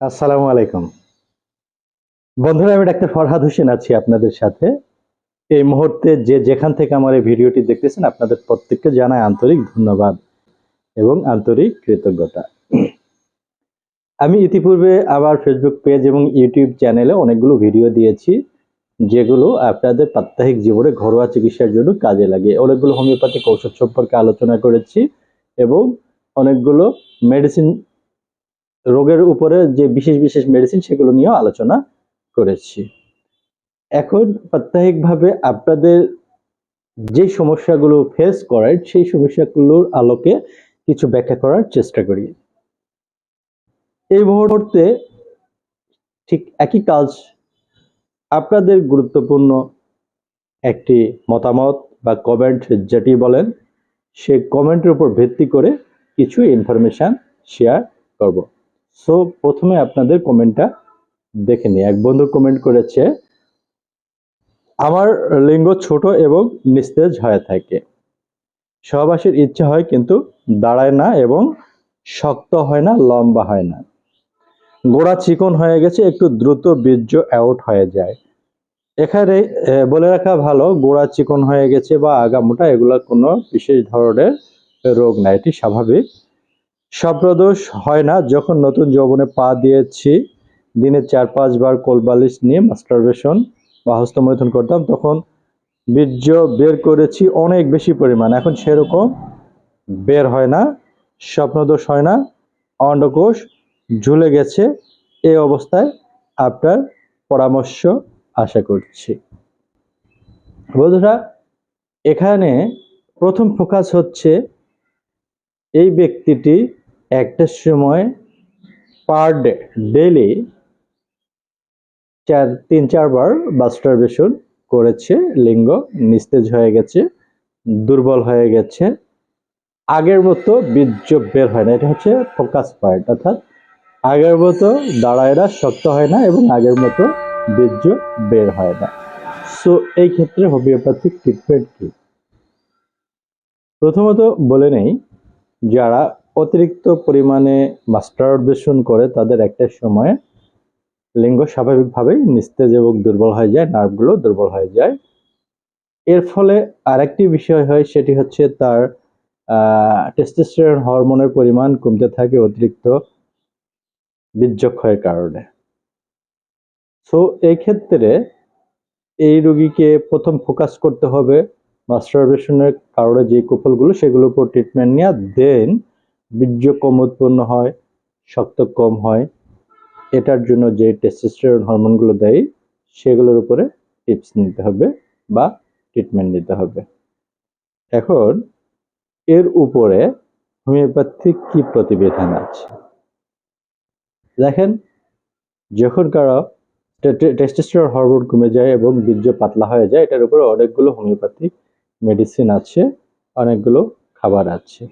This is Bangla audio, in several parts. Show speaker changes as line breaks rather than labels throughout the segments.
আসসালামু আলাইকুম। বন্ধুরা, আমি ডাক্তার ফরহাদ হোসেন আছি আপনাদের সাথে। এই মুহূর্তে যে যেখান থেকে আমার এই ভিডিওটি দেখতেছেন, আপনাদের প্রত্যেককে জানায় আন্তরিক ধন্যবাদ এবং আন্তরিক কৃতজ্ঞতা। আমি ইতিপূর্বে আবার ফেসবুক পেজ এবং ইউটিউব চ্যানেলে অনেকগুলো ভিডিও দিয়েছি, যেগুলো আপনাদের প্রাত্যহিক জীবনে ঘরোয়া চিকিৎসার জন্য কাজে লাগে। অনেকগুলো হোমিওপ্যাথিক ঔষধ সম্পর্কে আলোচনা করেছি এবং অনেকগুলো মেডিসিন রোগের উপরে যে বিশেষ বিশেষ মেডিসিন সেগুলো নিয়েও আলোচনা করেছি। এখন প্রাত্যহিকভাবে আপনাদের যে সমস্যাগুলো ফেস করেন সেই সমস্যাগুলোর আলোকে কিছু ব্যাখ্যা করার চেষ্টা করি। এই মুহূর্তে ঠিক একই কাজ আপনাদের গুরুত্বপূর্ণ একটি মতামত বা কমেন্ট যেটি বলেন, সেই কমেন্টের উপর ভিত্তি করে কিছু ইনফরমেশন শেয়ার করব। সো প্রথমে আপনাদের কমেন্টটা দেখে নিই। এক বন্ধু কমেন্ট করেছে, আমার লিঙ্গ ছোট এবং নিস্তেজ হয়ে থাকে। সহবাসের ইচ্ছা হয় কিন্তু দাঁড়ায় না এবং শক্ত হয় না, লম্বা হয় না। গোড়া চিকন হয়ে গেছে, একটু দ্রুত বীর্য আউট হয়ে যায়। এখানে বলে রাখা ভালো, গোড়া চিকন হয়ে গেছে বা আগামোটা এগুলো কোনো বিশেষ ধরনের রোগ না। এটি স্বাভাবিক স্বপ্রদোষ হয় না, যখন নতুন যৌবনে পা দিয়েছি, দিনে চার পাঁচবার কোলবালিশ নিয়ে মাস্টারবেশন বা হস্তমৈথুন করতাম, তখন বীর্য বের করেছি অনেক বেশি পরিমাণ। এখন সেরকম বের হয় না, স্বপ্নদোষ হয় না, অন্ডকোষ ঝুলে গেছে এই অবস্থায় আপনার পরামর্শ আশা করছি। বন্ধুরা, এখানে প্রথম ফোকাস হচ্ছে এই ব্যক্তিটি একটা সময় পার ডে ডেলি চার, তিন চারবার মাস্টারবেশন করেছে। লিঙ্গ নিস্তেজ হয়ে গেছে, দুর্বল হয়ে গেছে। আগের মতো বীর্য বের হয় না। এটা হচ্ছে ফোকাস পয়েন্ট অর্থাৎ আগের মতো দাঁড়ায় না, শক্ত হয় না এবং আগের মতো বীর্য বের হয় না। সো এই ক্ষেত্রে হোমিওপ্যাথিক ট্রিটমেন্ট কি? প্রথমত বলে নেই, যারা অতিরিক্ত পরিমাণে মাস্টারবেশন করে তাদের একটা সময়ে লিঙ্গ স্বাভাবিকভাবেই নিস্তেজ এবং দুর্বল হয়ে যায়, নার্ভগুলো দুর্বল হয়ে যায়। এর ফলে আরেকটি বিষয় হয়, সেটি হচ্ছে তার টেস্টোস্টেরন হরমোনের পরিমাণ কমতে থাকে অতিরিক্ত বীর্যক্ষয়ের কারণে। সো এই ক্ষেত্রে এই রোগীকে প্রথম ফোকাস করতে হবে মাস্টারবেশনের কারণে যে কুফলগুলো, সেগুলোর উপর ট্রিটমেন্ট নেওয়া দেন বীর্য কম উৎপন্ন হয়, শক্ত কম হয়। এটার জন্য যে টেস্টোস্টেরন হরমোনগুলো দেয়, সেগুলোর উপরে টিপস নিতে হবে বা ট্রিটমেন্ট নিতে হবে। এখন, এর উপরে হোমিওপ্যাথিক কি প্রতিবিধান আছে? দেখেন, যখন কারও টেস্টোস্টেরন হরমোন কমে যায় এবং বীর্য পাতলা হয়ে যায়, এটার উপরে অনেকগুলো হোমিওপ্যাথিক মেডিসিন আছে, অনেকগুলো খাবার আছে।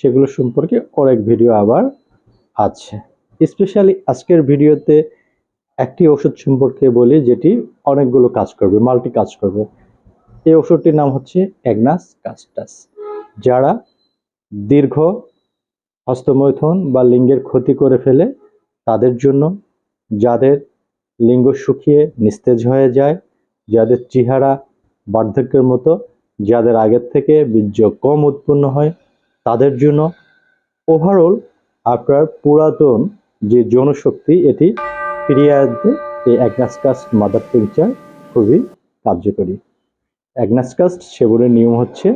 সেগুলো সম্পর্কে অনেক ভিডিও আবার আছে। স্পেশালি আজকের ভিডিওতে একটি ওষুধ সম্পর্কে বলি, যেটি অনেকগুলো কাজ করবে মাল্টি কাজ করবে। এই ওষুধটির নাম হচ্ছে অ্যাগনাস কাস্টাস যারা দীর্ঘ হস্তমৈথন বা লিঙ্গের ক্ষতি করে ফেলে, তাদের জন্য যাদের লিঙ্গ শুকিয়ে নিস্তেজ হয়ে যায়, যাদের চেহারা বার্ধক্যের মতো, যাদের আগের থেকে বীর্য কম উৎপন্ন হয় তাদের জন্য ওভারঅল আপনার পুরাতন যে যৌনশক্তি এটি ফিরিয়ে আনতে এই অ্যাগনাসকাস্ট মাদার টিংচার খুবই কার্যকরী। অ্যাগনাসকাস্ট সেবনের নিয়ম হচ্ছে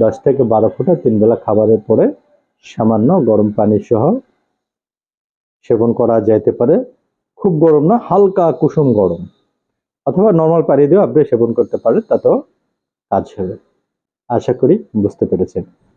দশ থেকে বারো ফোঁটা তিনবেলা খাবারের পরে সামান্য গরম পানি সহ সেবন করা যাইতে পারে। খুব গরম না, হালকা কুসুম গরম। অথবা নর্মাল পানি দিয়েও আপনি সেবন করতে পারেন, তাতেও কাজ হবে। আশা করি বুঝতে পেরেছেন।